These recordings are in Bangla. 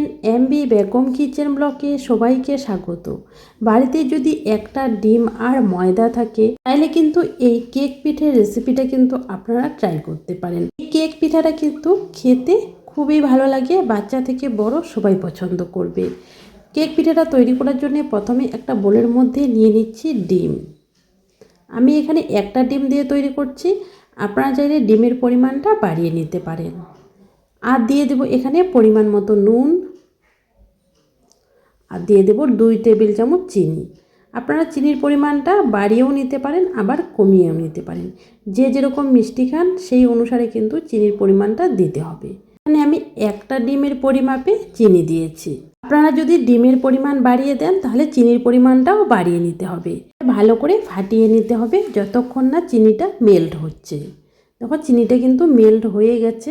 ফ্রেন্ড এমবি বেগম কিচেন ব্লকে সবাইকে স্বাগত। বাড়িতে যদি একটা ডিম আর ময়দা থাকে, তাহলে কিন্তু এই কেক পিঠের রেসিপিটা কিন্তু আপনারা ট্রাই করতে পারেন। এই কেক পিঠাটা কিন্তু খেতে খুবই ভালো লাগে, বাচ্চা থেকে বড় সবাই পছন্দ করবে। কেক পিঠাটা তৈরি করার জন্য প্রথমে একটা বোলের মধ্যে নিয়ে নিচ্ছি ডিম। আমি এখানে একটা ডিম দিয়ে তৈরি করছি, আপনারা চাইলে ডিমের পরিমাণটা বাড়িয়ে নিতে পারেন। আর দিয়ে দেব এখানে পরিমাণ মতো নুন আর দিয়ে দেব দুই টেবিল চামচ চিনি। আপনারা চিনির পরিমাণটা বাড়িয়েও নিতে পারেন, আবার কমিয়েও নিতে পারেন। যে যেরকম মিষ্টি খান, সেই অনুসারে কিন্তু চিনির পরিমাণটা দিতে হবে। এখানে আমি একটা ডিমের পরিমাপে চিনি দিয়েছি। আপনারা যদি ডিমের পরিমাণ বাড়িয়ে দেন, তাহলে চিনির পরিমাণটাও বাড়িয়ে নিতে হবে। ভালো করে ফাটিয়ে নিতে হবে, যতক্ষণ না চিনিটা মেল্ট হচ্ছে। দেখো, চিনিটা কিন্তু মেল্ট হয়ে গেছে।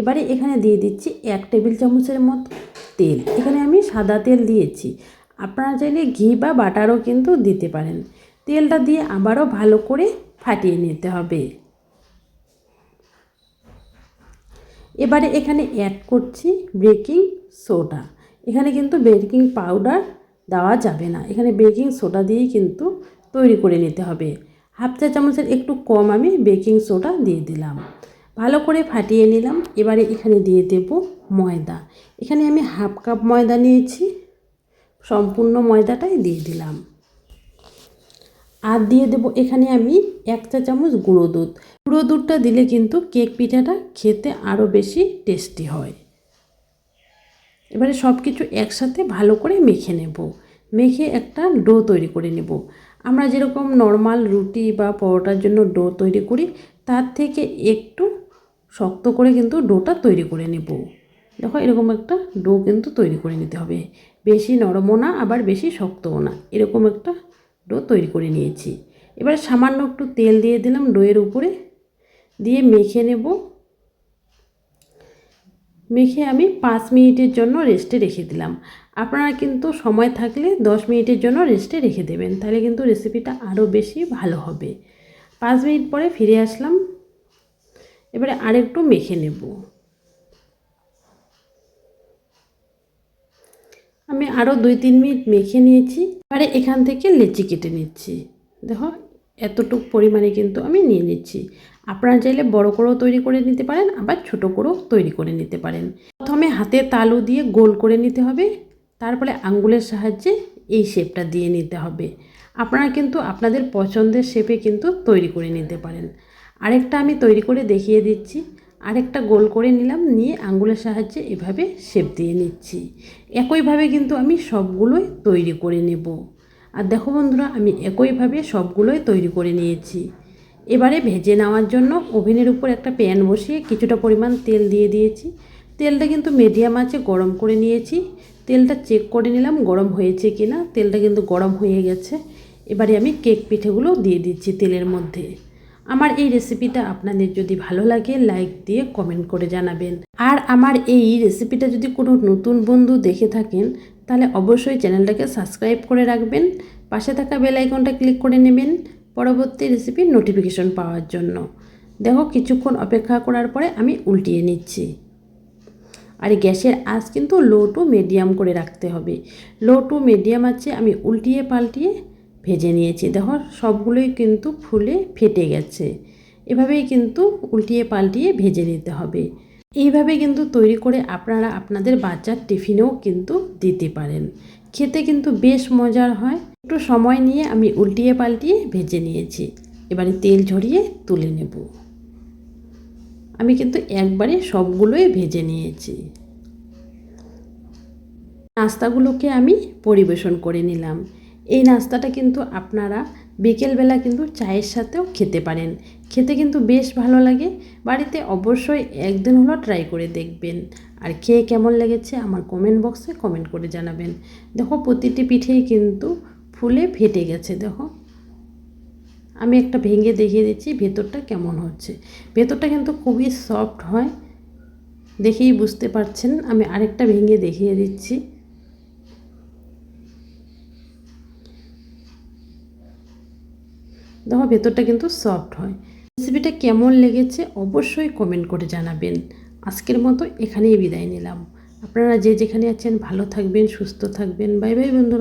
এবারে এখানে দিয়ে দিচ্ছি এক টেবিল চামচের মতো তেল। এখানে আমি সাদা তেল দিয়েছি। আপনারা চাইলে ঘি বা বাটারও কিন্তু দিতে পারেন। তেলটা দিয়ে আবারও ভালো করে ফাটিয়ে নিতে হবে। এবারে এখানে অ্যাড করছি বেকিং সোডা এখানে কিন্তু বেকিং পাউডার দেওয়া যাবে না। এখানে বেকিং সোডা দিয়েই কিন্তু তৈরি করে নিতে হবে। হাফ চা চামচের একটু কম আমি বেকিং সোডা দিয়ে দিলাম। ভালো করে ফাটিয়ে নিলাম। এবারে এখানে দিয়ে দেব ময়দা। এখানে আমি হাফ কাপ ময়দা নিয়েছি। সম্পূর্ণ ময়দাটাই দিয়ে দিলাম। আর দিয়ে দেব এখানে আমি এক চা চামচ গুঁড়ো দুধ। গুঁড়ো দুধটা দিলে কিন্তু কেক পিঠাটা খেতে আরও বেশি টেস্টি হয়। এবারে সব কিছু একসাথে ভালো করে মেখে নেব। মেখে একটা ডো তৈরি করে নেব। আমরা যেরকম নর্মাল রুটি বা পরোটার জন্য ডো তৈরি করি, তার থেকে একটু শক্ত করে কিন্তু ডোটা তৈরি করে নেব। দেখো এরকম একটা ডো কিন্তু তৈরি করে নিতে হবে। বেশি নরমও না, আবার বেশি শক্তও না। এরকম একটা ডো তৈরি করে নিয়েছি। এবার সামান্য একটু তেল দিয়ে দিলাম ডোয়ের উপরে। দিয়ে মেখে নেব। মেখে আমি পাঁচ মিনিটের জন্য রেস্টে রেখে দিলাম। আপনারা কিন্তু সময় থাকলে দশ মিনিটের জন্য রেস্টে রেখে দেবেন, তাহলে কিন্তু রেসিপিটা আরও বেশি ভালো হবে। পাঁচ মিনিট পরে ফিরে আসলাম। এবারে আরেকটু মেখে নেব। আমি আরও দুই তিন মিনিট মেখে নিয়েছি। এবারে এখান থেকে লেচি কেটে নিচ্ছি। দেখো এতটুকু পরিমাণে কিন্তু আমি নিয়ে নিচ্ছি। আপনারা চাইলে বড় করেও তৈরি করে নিতে পারেন, আবার ছোট করেও তৈরি করে নিতে পারেন। প্রথমে হাতে তালু দিয়ে গোল করে নিতে হবে, তারপরে আঙ্গুলের সাহায্যে এই শেপটা দিয়ে নিতে হবে। আপনারা কিন্তু আপনাদের পছন্দের শেপে কিন্তু তৈরি করে নিতে পারেন। আরেকটা আমি তৈরি করে দেখিয়ে দিচ্ছি। আরেকটা গোল করে নিলাম, নিয়ে আঙ্গুলের সাহায্যে এভাবে শেপ দিয়ে নিচ্ছি। একইভাবে কিন্তু আমি সবগুলোই তৈরি করে নেব। আর দেখো বন্ধুরা, আমি একইভাবে সবগুলোই তৈরি করে নিয়েছি। এবারে ভেজে নেওয়ার জন্য ওভেনের উপর একটা প্যান বসিয়ে কিছুটা পরিমাণ তেল দিয়ে দিয়েছি। তেলটা কিন্তু মিডিয়াম আছে, গরম করে নিয়েছি। তেলটা চেক করে নিলাম গরম হয়েছে কি না তেলটা কিন্তু গরম হয়ে গেছে। এবারে আমি কেক পিঠেগুলো দিয়ে দিচ্ছি তেলের মধ্যে। আমার এই রেসিপিটা আপনাদের যদি ভালো লাগে, লাইক দিয়ে কমেন্ট করে জানাবেন। আর আমার এই রেসিপিটা যদি কোনো নতুন বন্ধু দেখে থাকেন তাহলে অবশ্যই চ্যানেলটাকে সাবস্ক্রাইব করে রাখবেন, পাশে থাকা বেল আইকনটা ক্লিক করে নেবেন পরবর্তী রেসিপির নোটিফিকেশন পাওয়ার জন্য। দেখো কিছুক্ষণ অপেক্ষা করার পরে আমি উল্টিয়ে নিচ্ছি। আর গ্যাসের আঁচ কিন্তু লো টু মিডিয়াম করে রাখতে হবে। লো টু মিডিয়াম আছে আমি উল্টিয়ে পাল্টিয়ে ভেজে নিয়েছি। দেখো সবগুলোই কিন্তু ফুলে ফেটে গেছে। এভাবেই কিন্তু উল্টিয়ে পাল্টিয়ে ভেজে নিতে হবে। এইভাবে কিন্তু তৈরি করে আপনারা আপনাদের বাচ্চার টিফিনেও কিন্তু দিতে পারেন। খেতে কিন্তু বেশ মজার হয়। একটু সময় নিয়ে আমি উল্টিয়ে পাল্টিয়ে ভেজে নিয়েছি। এবারে তেল ঝরিয়ে তুলে নেব। আমি কিন্তু একবারে সবগুলোই ভেজে নিয়েছি। নাস্তাগুলোকে আমি পরিবেশন করে নিলাম। এই নাস্তাটা কিন্তু আপনারা বিকেলবেলা কিন্তু চায়ের সাথেও খেতে পারেন। খেতে কিন্তু বেশ ভালো লাগে। বাড়িতে অবশ্যই একদিন হলো ট্রাই করে দেখবেন। আর খেয়ে কেমন লেগেছে আমার কমেন্ট বক্সে কমেন্ট করে জানাবেন। দেখো প্রতিটি পিঠেই কিন্তু ফুলে ফেটে গেছে, দেখো। আমি একটা ভেঙে দেখিয়ে দিচ্ছি ভেতরটা কেমন হচ্ছে। ভেতরটা কিন্তু খুবই সফট হয়। দেখেই বুঝতে পারছেন, আমি আরেকটা ভেঙে দেখিয়ে দিচ্ছি। দেখো ভেতরটা কিন্তু সফট হয়। রেসিপিটা কেমন লেগেছে অবশ্যই কমেন্ট করে জানাবেন। আজকের মতো এখানেই বিদায় নিলাম। আপনারা যে যেখানে আছেন ভালো থাকবেন, সুস্থ থাকবেন। বাই বাই বন্ধুরা।